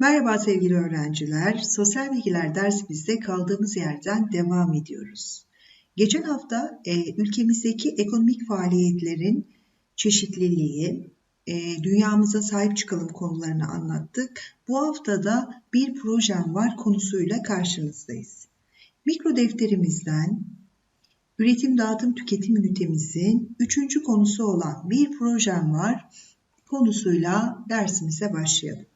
Merhaba sevgili öğrenciler. Sosyal bilgiler dersimizde kaldığımız yerden devam ediyoruz. Geçen hafta e, ülkemizdeki ekonomik faaliyetlerin çeşitliliği, e, dünyamıza sahip çıkalım konularını anlattık. Bu hafta da bir projem var konusuyla karşınızdayız. Mikro defterimizden üretim, dağıtım, tüketim ünitemizin üçüncü konusu olan bir projem var konusuyla dersimize başlayalım.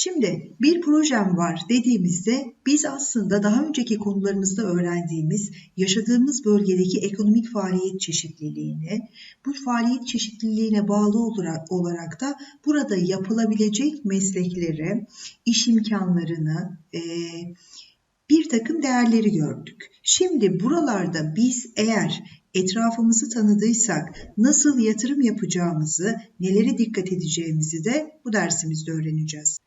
Şimdi bir projem var dediğimizde biz aslında daha önceki konularımızda öğrendiğimiz yaşadığımız bölgedeki ekonomik faaliyet çeşitliliğini, bu faaliyet çeşitliliğine bağlı olarak, da burada yapılabilecek meslekleri, iş imkanlarını, e, bir takım değerleri gördük. Şimdi buralarda biz eğer etrafımızı tanıdıysak nasıl yatırım yapacağımızı, nelere dikkat edeceğimizi de bu dersimizde öğreneceğiz.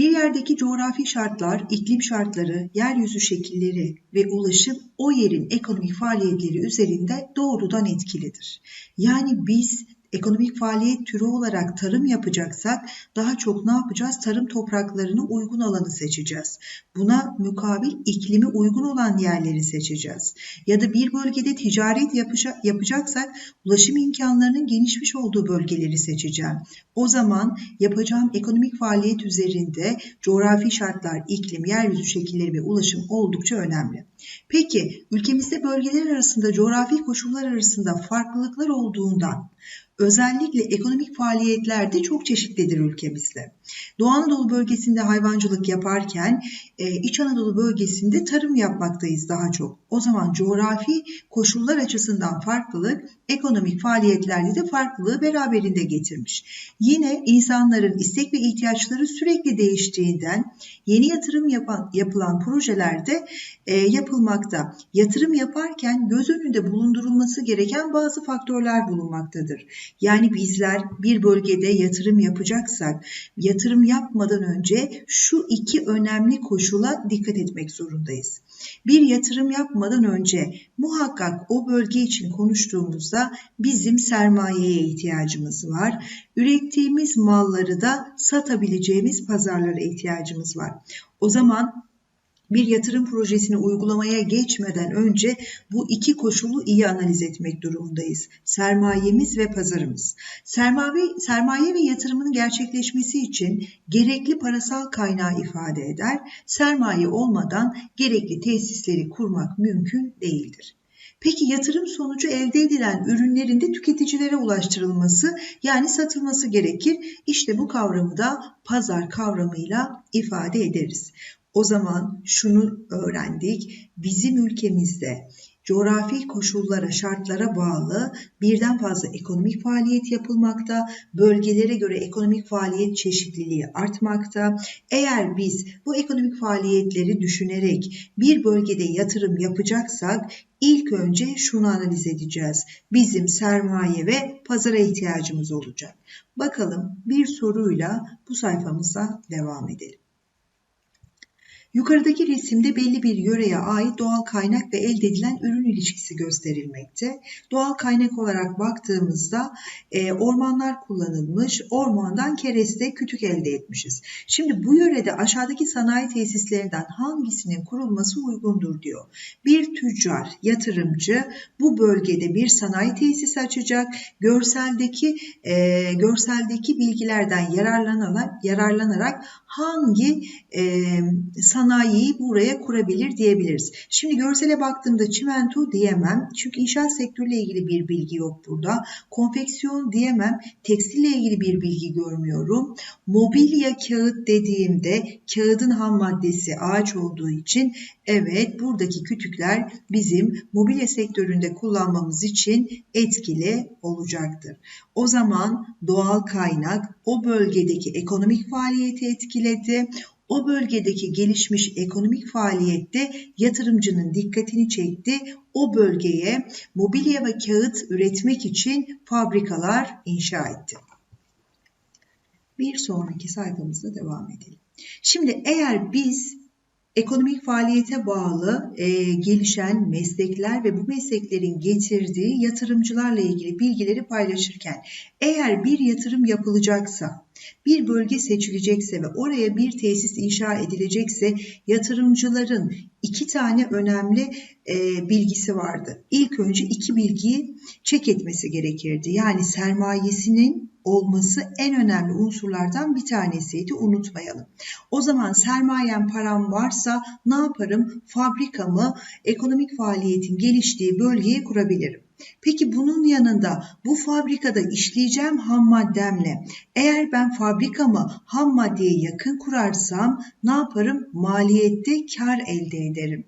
Bir yerdeki coğrafi şartlar, iklim şartları, yeryüzü şekilleri ve ulaşım o yerin ekonomik faaliyetleri üzerinde doğrudan etkilidir. Yani biz ekonomik faaliyet türü olarak tarım yapacaksak daha çok ne yapacağız? Tarım topraklarını uygun alanı seçeceğiz. Buna mukabil iklimi uygun olan yerleri seçeceğiz. Ya da bir bölgede ticaret yapacaksak ulaşım imkanlarının genişmiş olduğu bölgeleri seçeceğim. O zaman yapacağım ekonomik faaliyet üzerinde coğrafi şartlar, iklim, yeryüzü şekilleri ve ulaşım oldukça önemli. Peki ülkemizde bölgeler arasında coğrafi koşullar arasında farklılıklar olduğundan özellikle ekonomik faaliyetlerde çok çeşitlidir ülkemizde. Doğu Anadolu bölgesinde hayvancılık yaparken e, İç Anadolu bölgesinde tarım yapmaktayız daha çok. O zaman coğrafi koşullar açısından farklılık ekonomik faaliyetlerde de farklılığı beraberinde getirmiş. Yine insanların istek ve ihtiyaçları sürekli değiştiğinden yeni yatırım yapan, yapılan projelerde e, yapılmakta. Yatırım yaparken göz önünde bulundurulması gereken bazı faktörler bulunmaktadır. Yani bizler bir bölgede yatırım yapacaksak yatırım yapmadan önce şu iki önemli koşula dikkat etmek zorundayız. Bir yatırım yapmadan önce muhakkak o bölge için konuştuğumuzda bizim sermayeye ihtiyacımız var. Ürettiğimiz malları da satabileceğimiz pazarlara ihtiyacımız var. O zaman bir yatırım projesini uygulamaya geçmeden önce bu iki koşulu iyi analiz etmek durumundayız. Sermayemiz ve pazarımız. Sermaye, sermaye ve yatırımın gerçekleşmesi için gerekli parasal kaynağı ifade eder. Sermaye olmadan gerekli tesisleri kurmak mümkün değildir. Peki yatırım sonucu elde edilen ürünlerin de tüketicilere ulaştırılması yani satılması gerekir. İşte bu kavramı da pazar kavramıyla ifade ederiz. O zaman şunu öğrendik. Bizim ülkemizde coğrafi koşullara, şartlara bağlı birden fazla ekonomik faaliyet yapılmakta. Bölgelere göre ekonomik faaliyet çeşitliliği artmakta. Eğer biz bu ekonomik faaliyetleri düşünerek bir bölgede yatırım yapacaksak ilk önce şunu analiz edeceğiz. Bizim sermaye ve pazara ihtiyacımız olacak. Bakalım bir soruyla bu sayfamıza devam edelim. Yukarıdaki resimde belli bir yöreye ait doğal kaynak ve elde edilen ürün ilişkisi gösterilmekte. Doğal kaynak olarak baktığımızda e, ormanlar kullanılmış, ormandan kereste kütük elde etmişiz. Şimdi bu yörede aşağıdaki sanayi tesislerinden hangisinin kurulması uygundur diyor. Bir tüccar, yatırımcı bu bölgede bir sanayi tesisi açacak. Görseldeki e, görseldeki bilgilerden yararlanarak, yararlanarak hangi e, sanayi sanayiyi buraya kurabilir diyebiliriz. Şimdi görsele baktığımda çimento diyemem. Çünkü inşaat sektörüyle ilgili bir bilgi yok burada. Konfeksiyon diyemem. Tekstille ilgili bir bilgi görmüyorum. Mobilya kağıt dediğimde kağıdın ham maddesi ağaç olduğu için evet buradaki kütükler bizim mobilya sektöründe kullanmamız için etkili olacaktır. O zaman doğal kaynak o bölgedeki ekonomik faaliyeti etkiledi o bölgedeki gelişmiş ekonomik faaliyette yatırımcının dikkatini çekti. O bölgeye mobilya ve kağıt üretmek için fabrikalar inşa etti. Bir sonraki sayfamızda devam edelim. Şimdi eğer biz ekonomik faaliyete bağlı e, gelişen meslekler ve bu mesleklerin getirdiği yatırımcılarla ilgili bilgileri paylaşırken eğer bir yatırım yapılacaksa, bir bölge seçilecekse ve oraya bir tesis inşa edilecekse yatırımcıların iki tane önemli e, bilgisi vardı. İlk önce iki bilgiyi çek etmesi gerekirdi. Yani sermayesinin olması en önemli unsurlardan bir tanesiydi unutmayalım. O zaman sermayem param varsa ne yaparım? Fabrikamı ekonomik faaliyetin geliştiği bölgeye kurabilirim. Peki bunun yanında bu fabrikada işleyeceğim ham maddemle eğer ben fabrikamı ham maddeye yakın kurarsam ne yaparım? Maliyette kar elde ederim.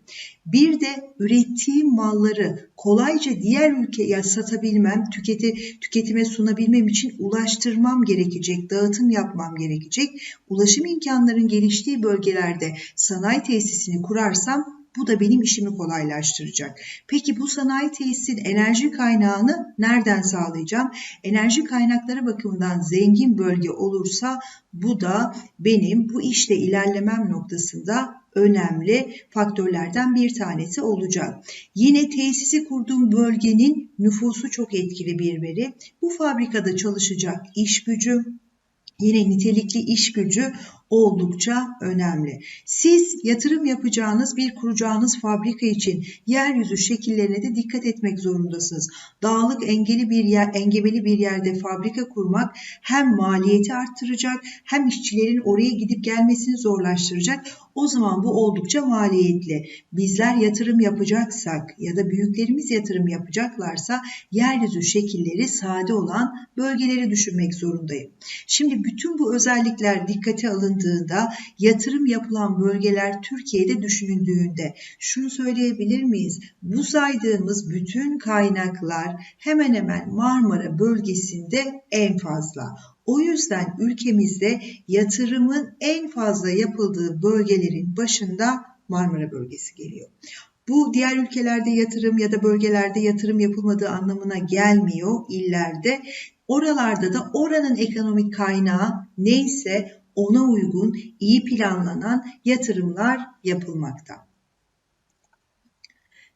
Bir de ürettiğim malları kolayca diğer ülkeye satabilmem, tüketi, tüketime sunabilmem için ulaştırmam gerekecek, dağıtım yapmam gerekecek. Ulaşım imkanlarının geliştiği bölgelerde sanayi tesisini kurarsam bu da benim işimi kolaylaştıracak. Peki bu sanayi tesisin enerji kaynağını nereden sağlayacağım? Enerji kaynakları bakımından zengin bölge olursa bu da benim bu işle ilerlemem noktasında önemli faktörlerden bir tanesi olacak. Yine tesisi kurduğum bölgenin nüfusu çok etkili bir veri. Bu fabrikada çalışacak iş gücü, yine nitelikli iş gücü oldukça önemli. Siz yatırım yapacağınız bir kuracağınız fabrika için yeryüzü şekillerine de dikkat etmek zorundasınız. Dağlık engeli bir yer, engebeli bir yerde fabrika kurmak hem maliyeti arttıracak hem işçilerin oraya gidip gelmesini zorlaştıracak. O zaman bu oldukça maliyetli. Bizler yatırım yapacaksak ya da büyüklerimiz yatırım yapacaklarsa yeryüzü şekilleri sade olan bölgeleri düşünmek zorundayım. Şimdi bütün bu özellikler dikkate alındı bakıldığında yatırım yapılan bölgeler Türkiye'de düşünüldüğünde şunu söyleyebilir miyiz? Bu saydığımız bütün kaynaklar hemen hemen Marmara bölgesinde en fazla. O yüzden ülkemizde yatırımın en fazla yapıldığı bölgelerin başında Marmara bölgesi geliyor. Bu diğer ülkelerde yatırım ya da bölgelerde yatırım yapılmadığı anlamına gelmiyor illerde. Oralarda da oranın ekonomik kaynağı neyse ona uygun iyi planlanan yatırımlar yapılmakta.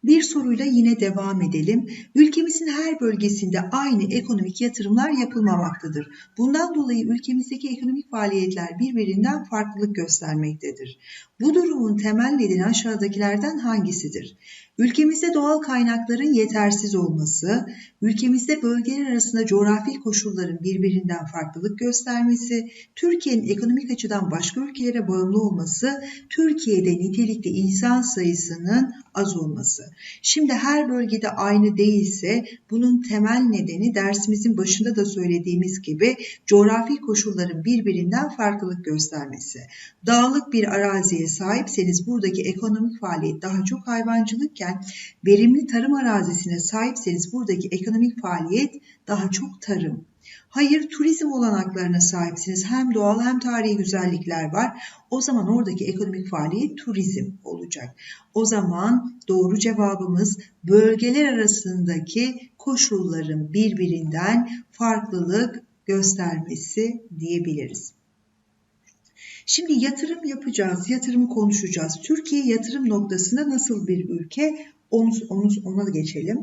Bir soruyla yine devam edelim. Ülkemizin her bölgesinde aynı ekonomik yatırımlar yapılmamaktadır. Bundan dolayı ülkemizdeki ekonomik faaliyetler birbirinden farklılık göstermektedir. Bu durumun temel nedeni aşağıdakilerden hangisidir? Ülkemizde doğal kaynakların yetersiz olması, ülkemizde bölgeler arasında coğrafi koşulların birbirinden farklılık göstermesi, Türkiye'nin ekonomik açıdan başka ülkelere bağımlı olması, Türkiye'de nitelikli insan sayısının az olması. Şimdi her bölgede aynı değilse bunun temel nedeni dersimizin başında da söylediğimiz gibi coğrafi koşulların birbirinden farklılık göstermesi. Dağlık bir araziye sahipseniz buradaki ekonomik faaliyet daha çok hayvancılıkken verimli tarım arazisine sahipseniz buradaki ekonomik faaliyet daha çok tarım. Hayır turizm olanaklarına sahipsiniz. Hem doğal hem tarihi güzellikler var. O zaman oradaki ekonomik faaliyet turizm olacak. O zaman doğru cevabımız bölgeler arasındaki koşulların birbirinden farklılık göstermesi diyebiliriz. Şimdi yatırım yapacağız, yatırımı konuşacağız. Türkiye yatırım noktasında nasıl bir ülke? Onu, onu, ona geçelim.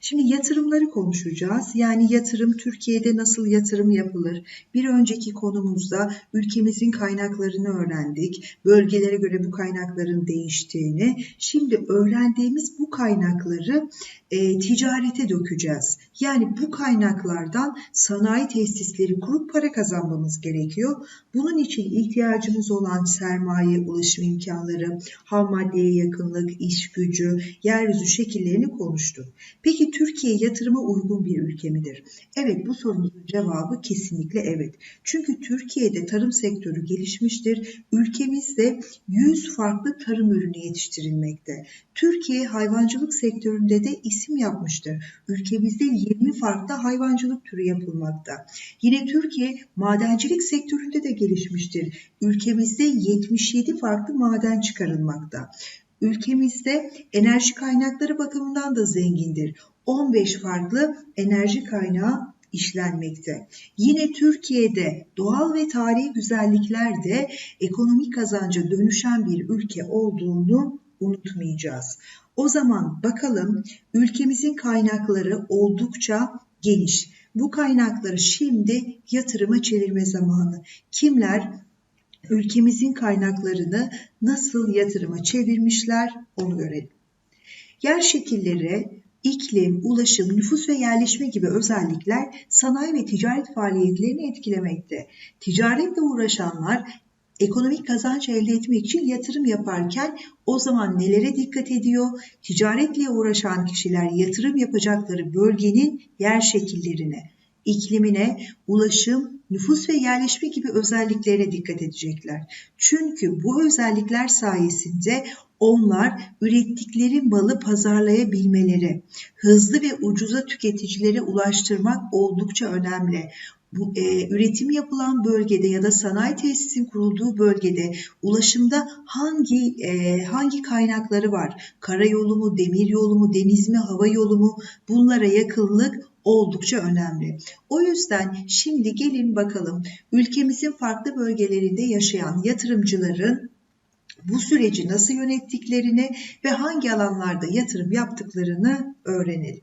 Şimdi yatırımları konuşacağız. Yani yatırım Türkiye'de nasıl yatırım yapılır? Bir önceki konumuzda ülkemizin kaynaklarını öğrendik. Bölgelere göre bu kaynakların değiştiğini. Şimdi öğrendiğimiz bu kaynakları e, ticarete dökeceğiz. Yani bu kaynaklardan sanayi tesisleri kurup para kazanmamız gerekiyor. Bunun için ihtiyacımız olan sermaye, ulaşım imkanları, ham maddeye yakınlık, iş gücü, yeryüzü şekillerini konuştuk. Peki Türkiye yatırıma uygun bir ülke midir? Evet bu sorunun cevabı kesinlikle evet. Çünkü Türkiye'de tarım sektörü gelişmiştir. Ülkemizde 100 farklı tarım ürünü yetiştirilmekte. Türkiye hayvancılık sektöründe de isim yapmıştır. Ülkemizde 20 farklı hayvancılık türü yapılmakta. Yine Türkiye madencilik sektöründe de gelişmiştir. Ülkemizde 77 farklı maden çıkarılmakta. Ülkemizde enerji kaynakları bakımından da zengindir. 15 farklı enerji kaynağı işlenmekte. Yine Türkiye'de doğal ve tarihi güzellikler de ekonomik kazanca dönüşen bir ülke olduğunu unutmayacağız. O zaman bakalım ülkemizin kaynakları oldukça geniş. Bu kaynakları şimdi yatırıma çevirme zamanı. Kimler ülkemizin kaynaklarını nasıl yatırıma çevirmişler onu görelim. Yer şekilleri, iklim, ulaşım, nüfus ve yerleşme gibi özellikler sanayi ve ticaret faaliyetlerini etkilemekte. Ticaretle uğraşanlar ekonomik kazanç elde etmek için yatırım yaparken o zaman nelere dikkat ediyor? Ticaretle uğraşan kişiler yatırım yapacakları bölgenin yer şekillerine, iklimine, ulaşım, nüfus ve yerleşme gibi özelliklere dikkat edecekler. Çünkü bu özellikler sayesinde onlar ürettikleri malı pazarlayabilmeleri, hızlı ve ucuza tüketicilere ulaştırmak oldukça önemli bu e, üretim yapılan bölgede ya da sanayi tesisin kurulduğu bölgede ulaşımda hangi e, hangi kaynakları var? Karayolu mu, demir yolu mu, deniz mi, hava yolu mu? Bunlara yakınlık oldukça önemli. O yüzden şimdi gelin bakalım ülkemizin farklı bölgelerinde yaşayan yatırımcıların bu süreci nasıl yönettiklerini ve hangi alanlarda yatırım yaptıklarını öğrenelim.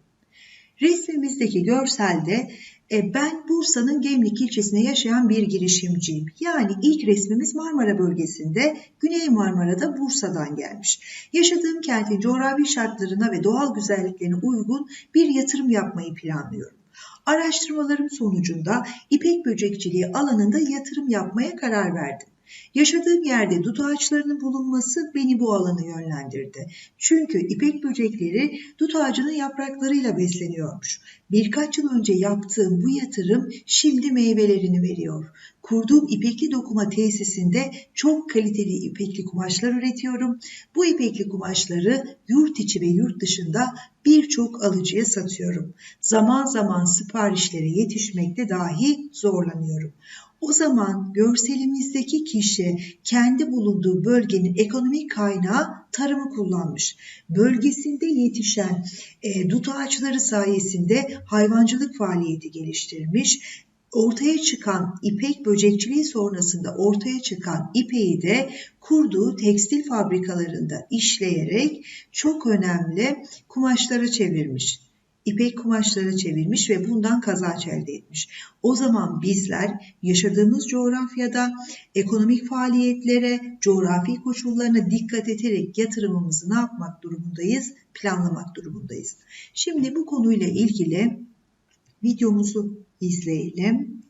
Resmimizdeki görselde e, ben Bursa'nın Gemlik ilçesine yaşayan bir girişimciyim. Yani ilk resmimiz Marmara bölgesinde, Güney Marmara'da Bursa'dan gelmiş. Yaşadığım kentin coğrafi şartlarına ve doğal güzelliklerine uygun bir yatırım yapmayı planlıyorum. Araştırmalarım sonucunda ipek böcekçiliği alanında yatırım yapmaya karar verdim. Yaşadığım yerde dut ağaçlarının bulunması beni bu alana yönlendirdi. Çünkü ipek böcekleri dut ağacının yapraklarıyla besleniyormuş. Birkaç yıl önce yaptığım bu yatırım şimdi meyvelerini veriyor. Kurduğum ipekli dokuma tesisinde çok kaliteli ipekli kumaşlar üretiyorum. Bu ipekli kumaşları yurt içi ve yurt dışında birçok alıcıya satıyorum. Zaman zaman siparişlere yetişmekte dahi zorlanıyorum. O zaman görselimizdeki kişi kendi bulunduğu bölgenin ekonomik kaynağı tarımı kullanmış. Bölgesinde yetişen e, dut ağaçları sayesinde hayvancılık faaliyeti geliştirmiş ortaya çıkan ipek böcekçiliği sonrasında ortaya çıkan ipeği de kurduğu tekstil fabrikalarında işleyerek çok önemli kumaşlara çevirmiş ipek kumaşlara çevirmiş ve bundan kazanç elde etmiş. O zaman bizler yaşadığımız coğrafyada ekonomik faaliyetlere, coğrafi koşullarına dikkat ederek yatırımımızı ne yapmak durumundayız? Planlamak durumundayız. Şimdi bu konuyla ilgili videomuzu izleyelim.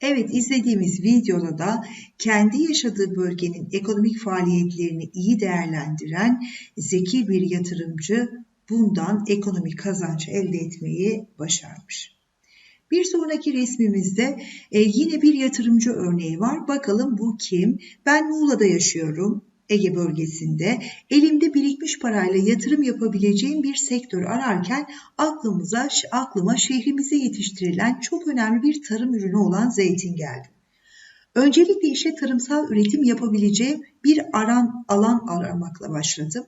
Evet izlediğimiz videoda da kendi yaşadığı bölgenin ekonomik faaliyetlerini iyi değerlendiren zeki bir yatırımcı bundan ekonomik kazanç elde etmeyi başarmış. Bir sonraki resmimizde e, yine bir yatırımcı örneği var. Bakalım bu kim? Ben Muğla'da yaşıyorum. Ege bölgesinde elimde birikmiş parayla yatırım yapabileceğim bir sektör ararken aklımıza aklıma şehrimize yetiştirilen çok önemli bir tarım ürünü olan zeytin geldi. Öncelikle işe tarımsal üretim yapabileceğim bir aran alan aramakla başladım.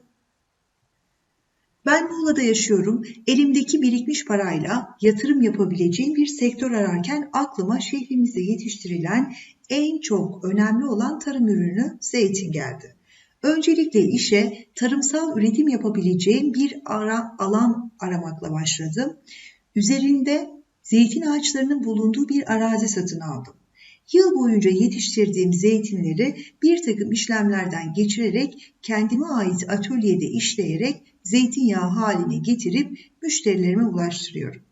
Ben Muğla'da yaşıyorum. Elimdeki birikmiş parayla yatırım yapabileceğim bir sektör ararken aklıma şehrimize yetiştirilen en çok önemli olan tarım ürünü zeytin geldi. Öncelikle işe tarımsal üretim yapabileceğim bir ara alan aramakla başladım. Üzerinde zeytin ağaçlarının bulunduğu bir arazi satın aldım. Yıl boyunca yetiştirdiğim zeytinleri bir takım işlemlerden geçirerek kendime ait atölyede işleyerek zeytinyağı haline getirip müşterilerime ulaştırıyorum.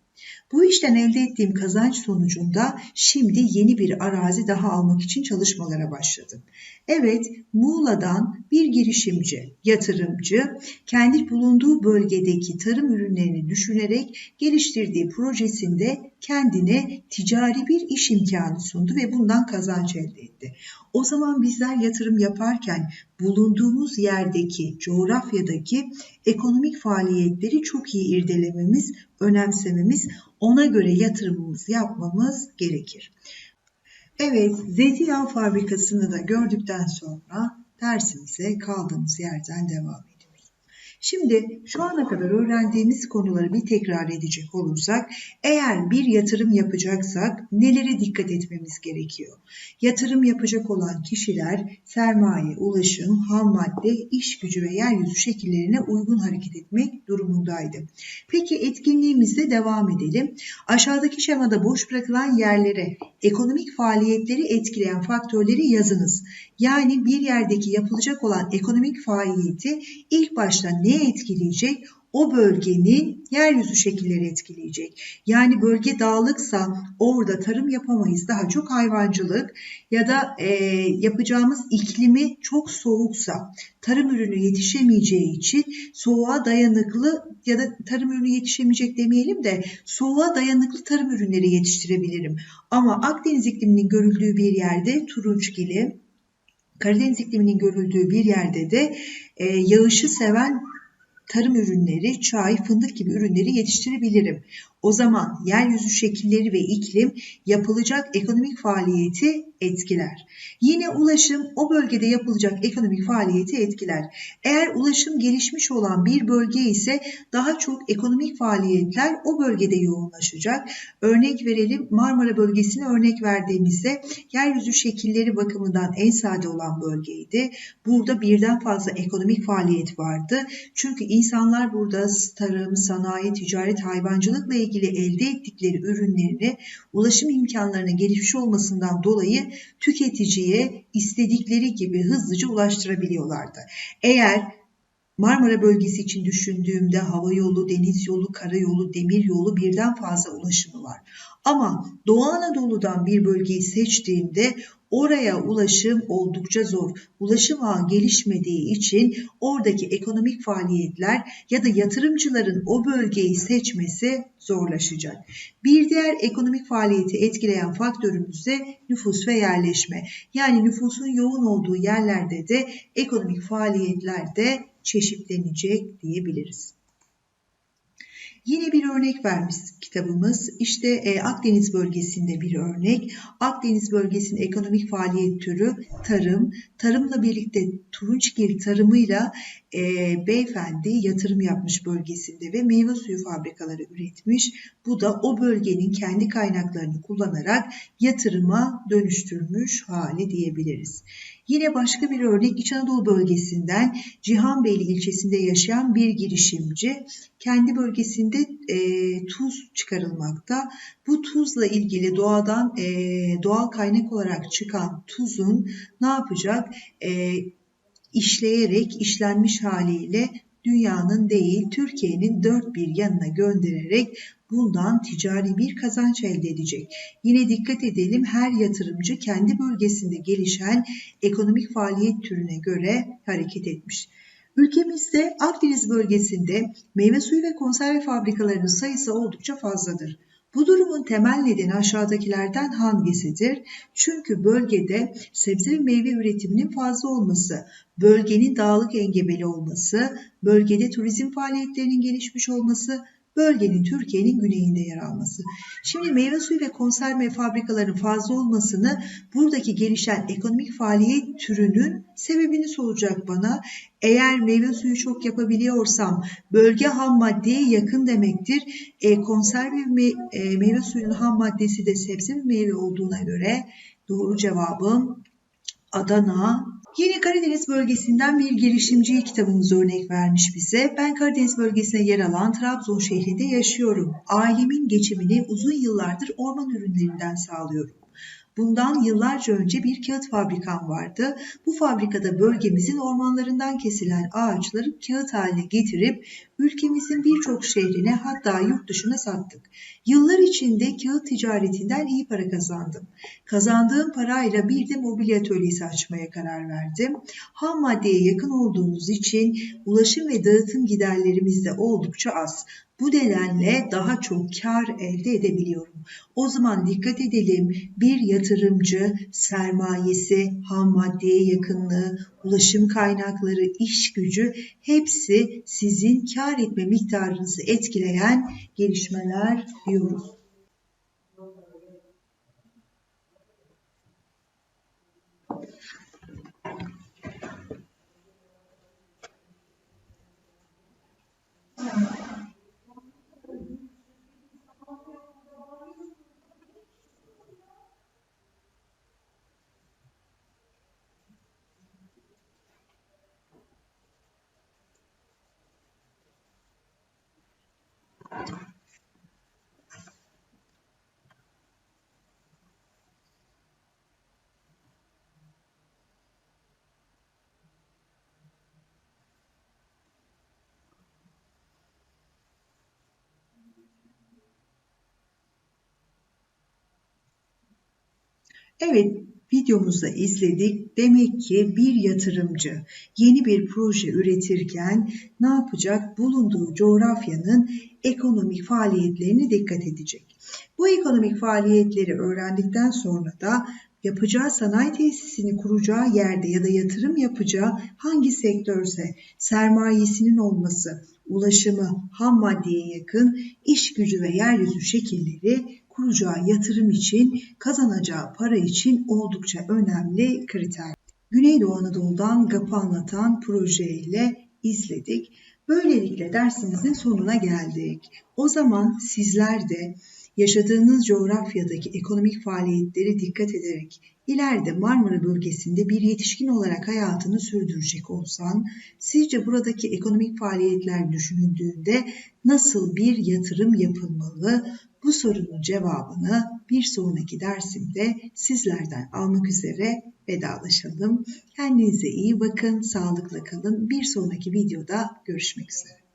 Bu işten elde ettiğim kazanç sonucunda şimdi yeni bir arazi daha almak için çalışmalara başladım. Evet, Muğla'dan bir girişimci, yatırımcı kendi bulunduğu bölgedeki tarım ürünlerini düşünerek geliştirdiği projesinde kendine ticari bir iş imkanı sundu ve bundan kazanç elde etti. O zaman bizler yatırım yaparken bulunduğumuz yerdeki, coğrafyadaki ekonomik faaliyetleri çok iyi irdelememiz, önemsememiz, ona göre yatırımımızı yapmamız gerekir. Evet, zeytinyağı fabrikasını da gördükten sonra dersimize kaldığımız yerden devam edelim. Şimdi şu ana kadar öğrendiğimiz konuları bir tekrar edecek olursak eğer bir yatırım yapacaksak nelere dikkat etmemiz gerekiyor? Yatırım yapacak olan kişiler sermaye, ulaşım, ham madde, iş gücü ve yeryüzü şekillerine uygun hareket etmek durumundaydı. Peki etkinliğimizde devam edelim. Aşağıdaki şemada boş bırakılan yerlere ekonomik faaliyetleri etkileyen faktörleri yazınız. Yani bir yerdeki yapılacak olan ekonomik faaliyeti ilk başta ne etkileyecek? O bölgenin yeryüzü şekilleri etkileyecek. Yani bölge dağlıksa orada tarım yapamayız. Daha çok hayvancılık ya da e, yapacağımız iklimi çok soğuksa tarım ürünü yetişemeyeceği için soğuğa dayanıklı ya da tarım ürünü yetişemeyecek demeyelim de soğuğa dayanıklı tarım ürünleri yetiştirebilirim. Ama Akdeniz ikliminin görüldüğü bir yerde turunçgili, Karadeniz ikliminin görüldüğü bir yerde de e, yağışı seven tarım ürünleri, çay, fındık gibi ürünleri yetiştirebilirim. O zaman yeryüzü şekilleri ve iklim yapılacak ekonomik faaliyeti etkiler. Yine ulaşım o bölgede yapılacak ekonomik faaliyeti etkiler. Eğer ulaşım gelişmiş olan bir bölge ise daha çok ekonomik faaliyetler o bölgede yoğunlaşacak. Örnek verelim Marmara bölgesine örnek verdiğimizde yeryüzü şekilleri bakımından en sade olan bölgeydi. Burada birden fazla ekonomik faaliyet vardı. Çünkü insanlar burada tarım, sanayi, ticaret, hayvancılıkla ilgili elde ettikleri ürünlerini ulaşım imkanlarının gelişmiş olmasından dolayı tüketiciye istedikleri gibi hızlıca ulaştırabiliyorlardı. Eğer Marmara bölgesi için düşündüğümde hava yolu, deniz yolu, karayolu, demir yolu birden fazla ulaşımı var. Ama Doğu Anadolu'dan bir bölgeyi seçtiğimde Oraya ulaşım oldukça zor. Ulaşım ağı gelişmediği için oradaki ekonomik faaliyetler ya da yatırımcıların o bölgeyi seçmesi zorlaşacak. Bir diğer ekonomik faaliyeti etkileyen faktörümüz de nüfus ve yerleşme. Yani nüfusun yoğun olduğu yerlerde de ekonomik faaliyetler de çeşitlenecek diyebiliriz. Yine bir örnek vermiş kitabımız. İşte e, Akdeniz bölgesinde bir örnek. Akdeniz bölgesinin ekonomik faaliyet türü tarım. Tarımla birlikte turunçgil tarımıyla e, beyefendi yatırım yapmış bölgesinde ve meyve suyu fabrikaları üretmiş. Bu da o bölgenin kendi kaynaklarını kullanarak yatırıma dönüştürmüş hali diyebiliriz. Yine başka bir örnek İç Anadolu bölgesinden Cihanbeyli ilçesinde yaşayan bir girişimci kendi bölgesinde e, tuz çıkarılmakta. Bu tuzla ilgili doğadan e, doğal kaynak olarak çıkan tuzun ne yapacak? E, işleyerek işlenmiş haliyle dünyanın değil Türkiye'nin dört bir yanına göndererek bundan ticari bir kazanç elde edecek. Yine dikkat edelim her yatırımcı kendi bölgesinde gelişen ekonomik faaliyet türüne göre hareket etmiş. Ülkemizde Akdeniz bölgesinde meyve suyu ve konserve fabrikalarının sayısı oldukça fazladır. Bu durumun temel nedeni aşağıdakilerden hangisidir? Çünkü bölgede sebze ve meyve üretiminin fazla olması, bölgenin dağlık engebeli olması, bölgede turizm faaliyetlerinin gelişmiş olması, bölgenin Türkiye'nin güneyinde yer alması. Şimdi meyve suyu ve konserve fabrikalarının fazla olmasını buradaki gelişen ekonomik faaliyet türünün sebebini soracak bana. Eğer meyve suyu çok yapabiliyorsam bölge ham maddeye yakın demektir. E, konserve me e, meyve suyunun ham maddesi de sebze ve meyve olduğuna göre doğru cevabım Adana, Yine Karadeniz bölgesinden bir girişimci kitabımız örnek vermiş bize. Ben Karadeniz bölgesine yer alan Trabzon şehrinde yaşıyorum. Ailemin geçimini uzun yıllardır orman ürünlerinden sağlıyorum. Bundan yıllarca önce bir kağıt fabrikam vardı. Bu fabrikada bölgemizin ormanlarından kesilen ağaçları kağıt haline getirip ülkemizin birçok şehrine hatta yurt dışına sattık. Yıllar içinde kağıt ticaretinden iyi para kazandım. Kazandığım parayla bir de mobilya atölyesi açmaya karar verdim. Ham maddeye yakın olduğumuz için ulaşım ve dağıtım giderlerimiz de oldukça az. Bu nedenle daha çok kar elde edebiliyorum. O zaman dikkat edelim bir yatırımcı sermayesi, ham maddeye yakınlığı, ulaşım kaynakları, iş gücü hepsi sizin kar etme miktarınızı etkileyen gelişmeler diyoruz. Evet, videomuzda izledik. Demek ki bir yatırımcı yeni bir proje üretirken ne yapacak? Bulunduğu coğrafyanın ekonomik faaliyetlerine dikkat edecek. Bu ekonomik faaliyetleri öğrendikten sonra da yapacağı sanayi tesisini kuracağı yerde ya da yatırım yapacağı hangi sektörse sermayesinin olması, ulaşımı, ham maddeye yakın iş gücü ve yeryüzü şekilleri kuracağı yatırım için, kazanacağı para için oldukça önemli kriter. Güneydoğu Anadolu'dan GAP'ı anlatan projeyle izledik. Böylelikle dersimizin sonuna geldik. O zaman sizler de yaşadığınız coğrafyadaki ekonomik faaliyetleri dikkat ederek ileride Marmara bölgesinde bir yetişkin olarak hayatını sürdürecek olsan, sizce buradaki ekonomik faaliyetler düşünüldüğünde nasıl bir yatırım yapılmalı? Bu sorunun cevabını bir sonraki dersimde sizlerden almak üzere vedalaşalım. Kendinize iyi bakın, sağlıkla kalın. Bir sonraki videoda görüşmek üzere.